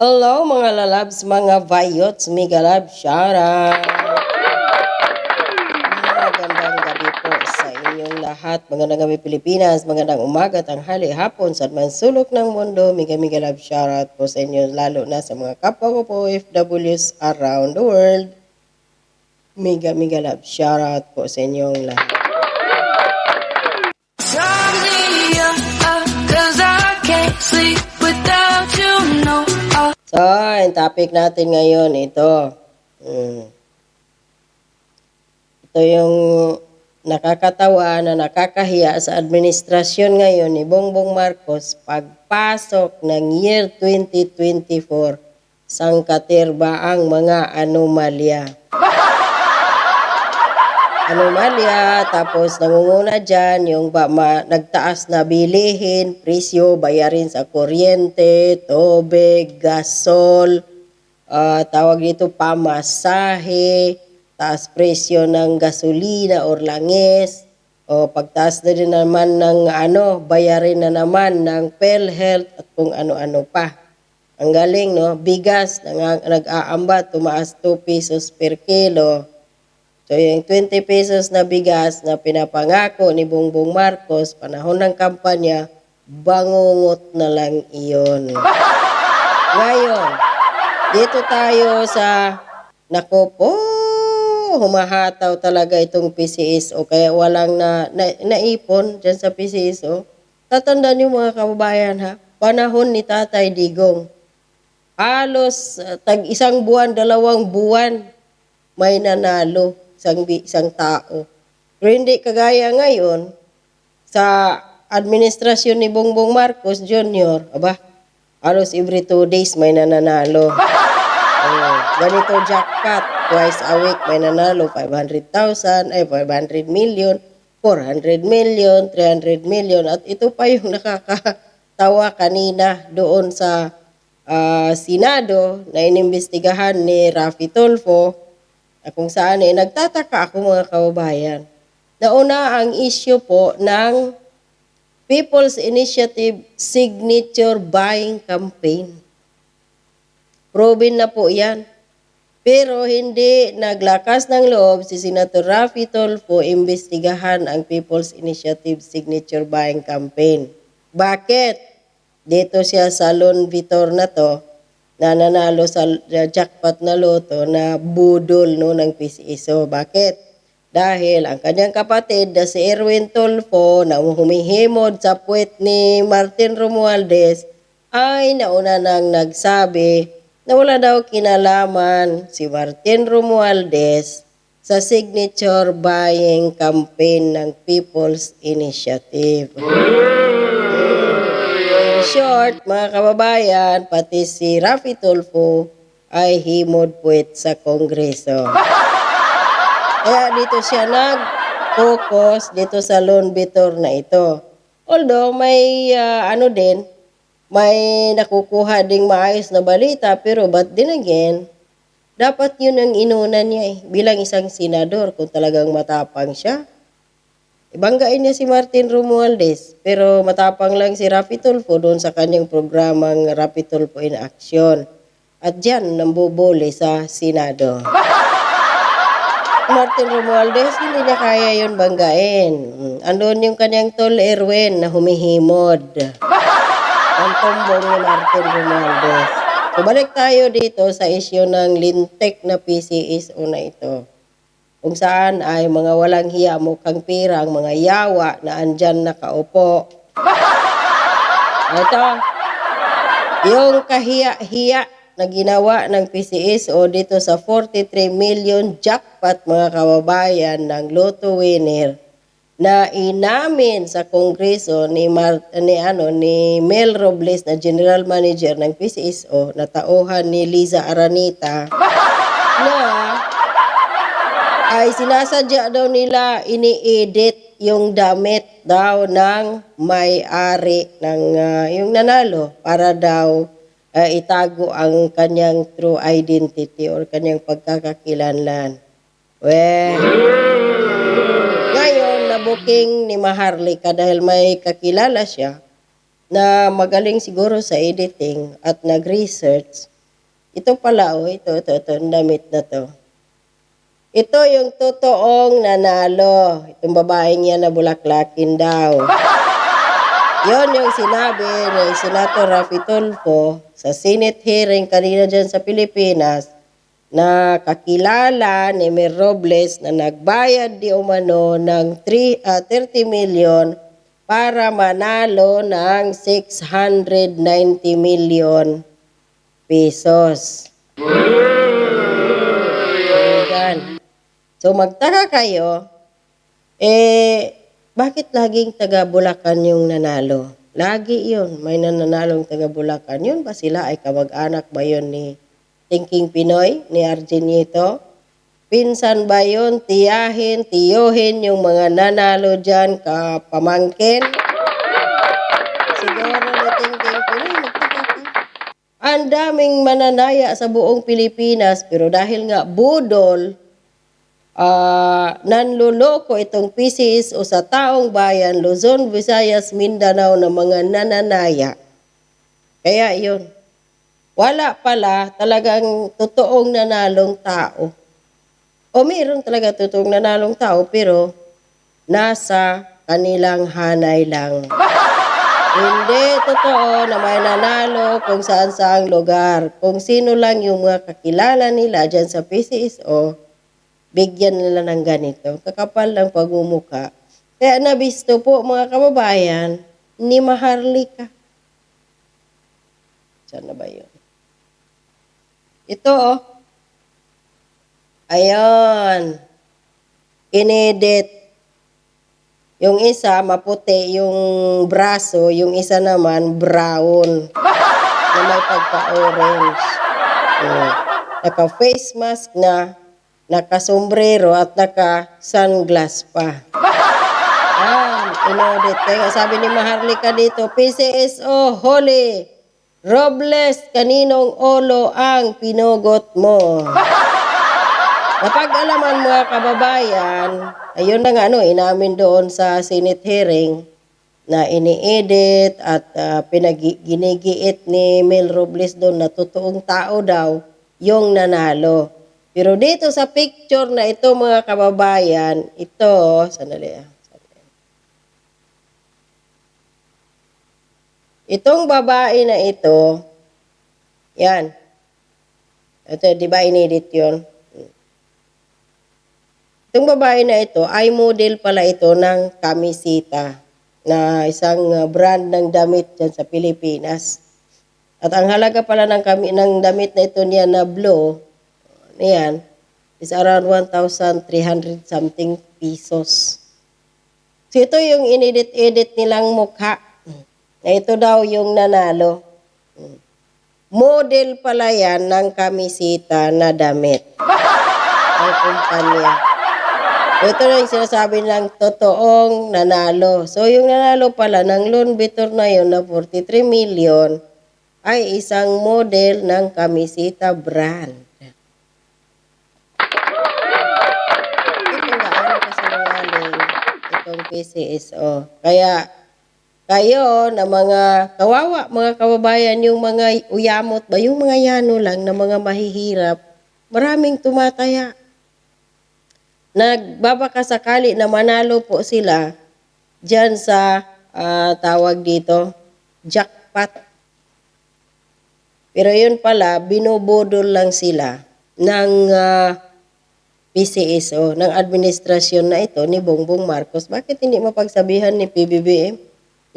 Hello mga lalabs, mga vayots, mega love, shoutout! Magandang gabi po sa inyong lahat. Magandang gabi Pilipinas, magandang umaga, tanghali, hapon, sa man sulok ng mundo. Mega mega love, shoutout po sa inyo, lalo na sa mga kapwa ko po OFWs around the world. Mega mega love, shoutout po sa inyong lahat. Can't sleep. So, ang topic natin ngayon, ito. Mm. Ito yung nakakatawa na nakakahiya sa administrasyon ngayon ni Bongbong Marcos pagpasok ng year 2024 sangkatirba ang mga anomalya. Anomalya, tapos nangunguna dyan yung ba, ma, nagtaas na bilihin, presyo, bayarin sa kuryente, tubig, gasol, ah, tawag dito pamasahe, taas presyo ng gasolina or langis, o pagtaas na din naman ng ano, bayarin na naman ng PhilHealth at kung ano-ano pa. Ang galing, no? Bigas, nag-aamba, tumaas 2 pesos per kilo. So yung 20 pesos na bigas na pinapangako ni Bongbong Marcos panahon ng kampanya, bangungot na lang iyon. Ngayon, dito tayo sa, nako po, humahataw talaga itong PCSO kaya walang na, na naipon dyan sa PCSO. Tatandaan niyo mga kababayan ha, panahon ni Tatay Digong, halos uh, tag isang buwan, dalawang buwan, may nanalo isang, isang tao. Pero hindi kagaya ngayon sa administrasyon ni Bongbong Marcos Jr., aba, halos every two days may nananalo. Oh, ganito jackpot, twice a week may nanalo, 500,000, ay 500 million, 400 million, 300 million, at ito pa yung nakakatawa kanina doon sa ah, Senado na inimbestigahan ni Rafi Tulfo, na kung saan eh, nagtataka ako mga kababayan. Nauna ang issue po ng People's Initiative Signature Buying Campaign. Proven na po yan. Pero hindi naglakas ng loob si Senator Rafi Tolfo imbestigahan ang People's Initiative Signature Buying Campaign. Bakit? Dito siya sa Lone Vitor na to, na nanalo sa jackpot na loto na budol no ng PCSO. Bakit? Dahil ang kanyang kapatid na si Erwin Tolfo na humihimod sa puwet ni Martin Romualdez ay nauna nang nagsabi na wala daw kinalaman si Martin Romualdez sa signature buying campaign ng People's Initiative. Short, mga kababayan, pati si Rafi Tulfo ay himod puwet sa Kongreso. Kaya dito siya nag-focus dito sa loan bitor na ito. Although may ah, ano din, may nakukuha ding maayos na balita pero but then again, dapat yun ang inuna niya eh, bilang isang senador kung talagang matapang siya. Ibanggain niya si Martin Romualdez, pero matapang lang si Rapi Tulfo doon sa kanyang programang Rapi Tulfo in Action. At dyan, nambubuli sa Senado. Martin Romualdez, hindi niya kaya yun banggain. Andun yung kanyang tol Erwin na humihimod. Ang tumbong ni Martin Romualdez. So balik tayo dito sa issue ng lintek na PCSO na ito. Kung saan ay mga walang hiya mukhang pirang, mga yawa na andyan nakaupo. Ito, yung kahiya-hiya na ginawa ng PCSO dito sa 43 million jackpot mga kababayan ng Lotto winner na inamin sa Kongreso ni Mar- ni ano ni Mel Robles na General Manager ng PCSO na tauhan ni Liza Aranita na ay sinasadya daw nila ini-edit yung damit daw ng may-ari ng ah, yung nanalo para daw ah, itago ang kanyang true identity or kanyang pagkakakilanlan. Well, ngayon nabuking ni Maharlika dahil may kakilala siya na magaling siguro sa editing at nag-research Ito pala, oh, ito, ito, ito, damit na to. Ito yung totoong nanalo. Itong babaeng yan na bulaklakin daw. Yon yung sinabi ni Senator Rafi Tulfo sa Senate hearing kanina dyan sa Pilipinas na kakilala ni Mer Robles na nagbayad di umano ng 3, ah, 30 million para manalo ng 690 million pesos. So magtaka kayo, eh, bakit laging taga Bulacan yung nanalo? Lagi yun, may nananalong taga Bulacan. Yun ba sila ay kamag-anak ba yun ni Thinking Pinoy, ni Argenito? Pinsan ba yun, tiyahin, tiyohin yung mga nanalo dyan, kapamangkin? Siguro ni Thinking Pinoy. Ang daming mananaya sa buong Pilipinas, pero dahil nga budol, ah nanluloko itong PCS o sa taong bayan, Luzon, Visayas, Mindanao na mga nananaya. Kaya yun, wala pala talagang totoong nanalong tao. O mayroon talaga totoong nanalong tao pero nasa kanilang hanay lang. Hindi totoo na may nanalo kung saan saang lugar. Kung sino lang yung mga kakilala nila dyan sa PCSO, bigyan nila ng ganito. Kakapal lang pagmumuka. Kaya nabisto po mga kababayan, ni Maharlika. Saan na ba yun? Ito oh. Ayan. Inedit. Yung isa, maputi yung braso. Yung isa naman, brown. Na may pagka-orange. Oh. Naka-face mask na, naka-sombrero at naka-sunglass pa. Ah, inodit. Kaya sabi ni Maharlika dito, PCSO, holy, Robles, kaninong olo ang pinugot mo? Napag-alaman mga kababayan, ayun na nga ano, inamin doon sa Senate hearing na ini-edit at uh, pinaginigiit ni Mel Robles doon na totoong tao daw yung nanalo. Pero dito sa picture na ito mga kababayan, ito, sandali ah. Itong babae na ito, yan. Ito, di ba inedit yun? Itong babae na ito ay model pala ito ng kamisita na isang uh, brand ng damit dyan sa Pilipinas. At ang halaga pala ng, kami, ng damit na ito niya na blue, niyan, is around 1,300 something pesos. So ito yung inedit-edit nilang mukha. Na ito daw yung nanalo. Model pala yan ng kamisita na damit. Ang kumpanya. Ito na yung sinasabi ng totoong nanalo. So, yung nanalo pala ng loan bitor na yun na 43 million ay isang model ng kamisita brand. Itong PCSO. Kaya, kayo na mga kawawa, mga kababayan, yung mga uyamot ba, yung mga yano lang na mga mahihirap, maraming tumataya nagbabaka sakali na manalo po sila dyan sa ah, tawag dito, jackpot. Pero yun pala, binubudol lang sila ng ah, PCSO, ng administrasyon na ito ni Bongbong Marcos. Bakit hindi mapagsabihan ni PBBM,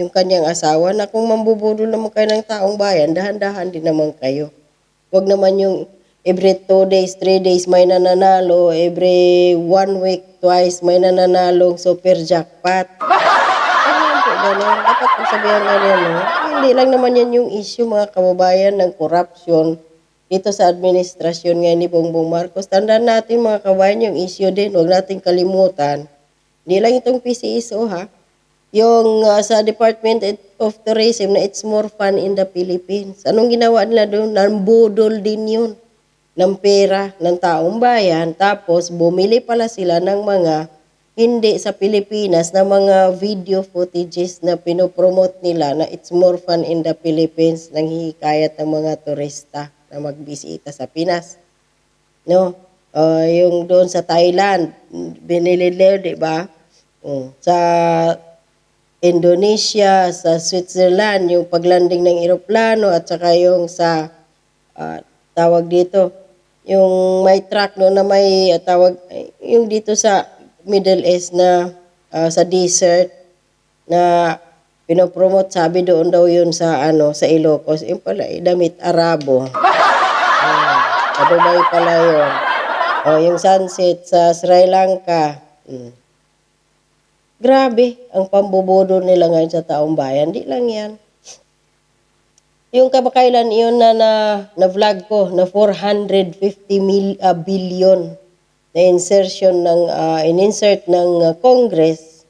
yung kanyang asawa, na kung mambubudol naman kayo ng taong bayan, dahan-dahan din naman kayo. Huwag naman yung every two days, three days may nananalo, every one week, twice may nananalong super jackpot. Po gano'n? Dapat kung sabihan nga niya, no? Hindi lang naman yan yung issue mga kababayan ng corruption dito sa administrasyon ngayon ni Bongbong Marcos. Tandaan natin mga kababayan yung issue din. Huwag natin kalimutan. Hindi lang itong PCSO ha. Yung uh, sa Department of Tourism na it's more fun in the Philippines. Anong ginawa nila doon? Nambudol din yun ng pera ng taong bayan. Tapos, bumili pala sila ng mga hindi sa Pilipinas na mga video footages na pinopromote nila na it's more fun in the Philippines nang hihikayat ng mga turista. Na magbisita sa Pinas. No? Ah, yung doon sa Thailand, binili nila, di ba? Mm. Sa Indonesia, sa Switzerland, yung paglanding ng eroplano at saka yung sa ah, tawag dito, yung may truck no na may ah, tawag yung dito sa Middle East na ah, sa desert na pinopromote sabi doon daw yun sa ano sa Ilocos yung pala eh, damit Arabo. Sa Dubai pala yun. Oh, yung sunset sa Sri Lanka. Mm. Grabe, ang pambubodo nila ngayon sa taong bayan. Di lang yan. Yung kabakailan, yun na na, na vlog ko, na 450 mil, ah, billion na insertion ng, ah, in-insert ng ah, Congress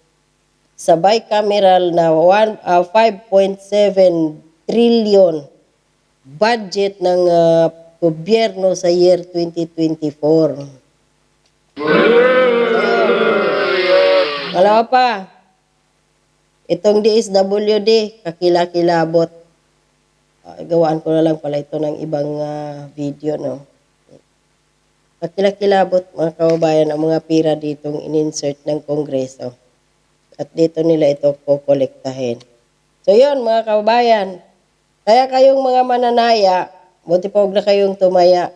sa bicameral na one, ah, 5.7 trillion budget ng ah, gobyerno sa year 2024. Wala pa. Itong DSWD, kakila-kilabot. Ah, gawaan ko na lang pala ito ng ibang ah, video, no? Kakila-kilabot, mga kababayan, ang mga pira ditong in-insert ng Kongreso. At dito nila ito kukolektahin. So yun, mga kababayan. Kaya kayong mga mananaya, buti huwag na kayong tumaya.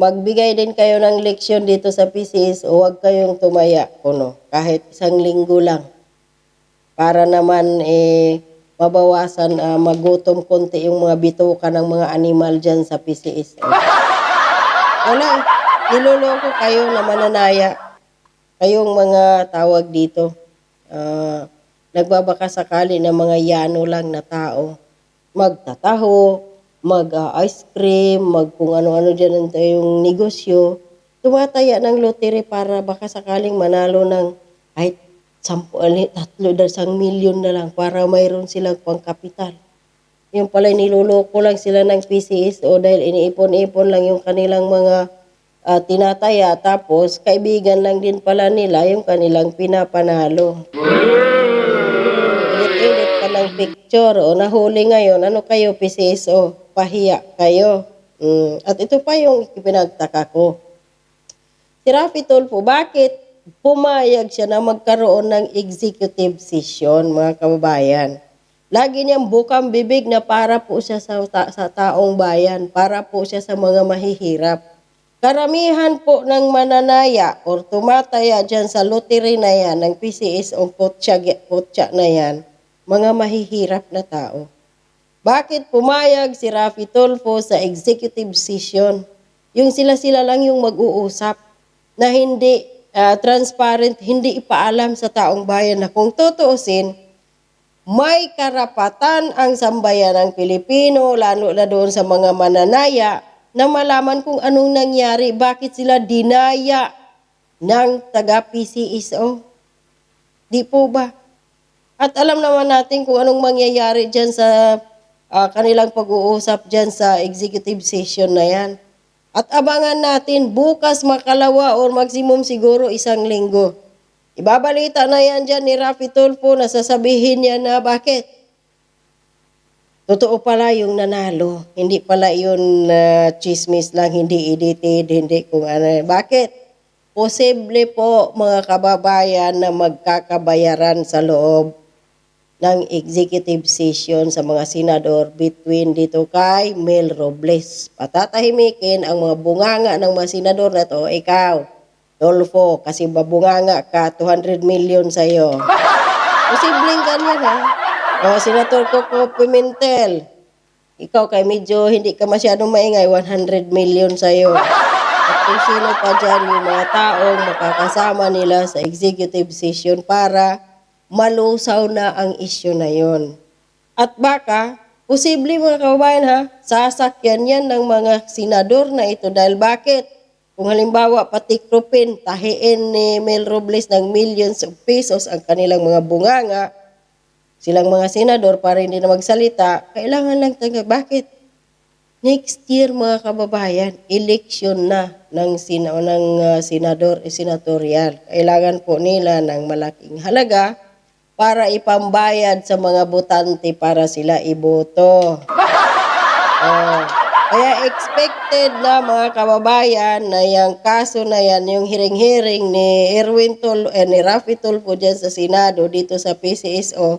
Magbigay din kayo ng leksyon dito sa PCS o huwag kayong tumaya kuno kahit isang linggo lang para naman eh mabawasan ah, magutom konti yung mga bituka ng mga animal dyan sa PCS. Wala, niloloko kayo na mananaya. Kayong mga tawag dito, ah, nagbabaka sakali ng mga yano lang na tao. Magtataho, mag-ice cream, mag kung ano-ano dyan ang yung negosyo. Tumataya ng lotere para baka sakaling manalo ng kahit sampu, tatlo na isang milyon na lang para mayroon silang pangkapital. Yung pala niloloko lang sila ng PCS o dahil iniipon-ipon lang yung kanilang mga ah, tinataya tapos kaibigan lang din pala nila yung kanilang pinapanalo. Edit-edit pa ng picture o nahuli ngayon, ano kayo PCS o pahiya kayo. Mm, At ito pa yung pinagtaka ko. Si Rafi Tulfo, bakit pumayag siya na magkaroon ng executive session, mga kababayan? Lagi niyang bukang bibig na para po siya sa, ta- sa taong bayan, para po siya sa mga mahihirap. Karamihan po ng mananaya or tumataya dyan sa lottery na yan, ng PCS o kotsa, kotsa na yan, mga mahihirap na tao. Bakit pumayag si Rafi Tulfo sa executive session? Yung sila-sila lang yung mag-uusap na hindi ah, transparent, hindi ipaalam sa taong bayan na kung tutuusin, may karapatan ang sambayan ng Pilipino, lalo na doon sa mga mananaya, na malaman kung anong nangyari, bakit sila dinaya ng taga-PCSO. Di po ba? At alam naman natin kung anong mangyayari dyan sa ah, kanilang pag-uusap dyan sa executive session na yan. At abangan natin bukas makalawa or maximum siguro isang linggo. Ibabalita na yan dyan ni Rafi Tulfo na sasabihin niya na bakit? Totoo pala yung nanalo. Hindi pala yun na chismis lang, hindi edited, hindi kung ano. Bakit? Posible po mga kababayan na magkakabayaran sa loob ng executive session sa mga senador between dito kay Mel Robles. Patatahimikin ang mga bunganga ng mga senador na to, ikaw, Dolfo, kasi babunganga ka, 200 million sa'yo. Posibleng ganyan ha. O, Senator Coco Pimentel, ikaw kay medyo hindi ka masyadong maingay, 100 million sa'yo. At kung sino pa dyan yung mga taong makakasama nila sa executive session para malusaw na ang issue na yon. At baka, posible mga kababayan ha, sasakyan yan ng mga senador na ito. Dahil bakit? Kung halimbawa patikrupin, tahiin ni Mel Robles ng millions of pesos ang kanilang mga bunganga, silang mga senador para hindi na magsalita, kailangan lang taga. Bakit? Next year mga kababayan, election na ng sina ng uh, senador e senatorial. Kailangan po nila ng malaking halaga para ipambayad sa mga botante para sila iboto. Oh. Kaya expected na mga kababayan na yung kaso na yan, yung hiring-hiring ni Erwin Tul eh, ni Rafi Tulfo dyan sa Senado dito sa PCSO,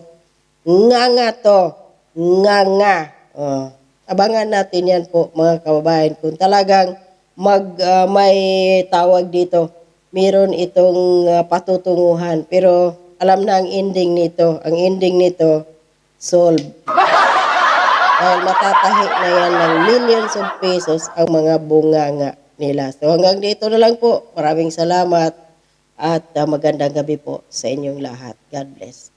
nga nga to, nga nga. Oh. Abangan natin yan po mga kababayan kung talagang mag ah, may tawag dito, meron itong ah, patutunguhan. Pero alam na ang ending nito. Ang ending nito, solve. Dahil matatahi na yan ng millions of pesos ang mga bunganga nila. So hanggang dito na lang po. Maraming salamat at ah, magandang gabi po sa inyong lahat. God bless.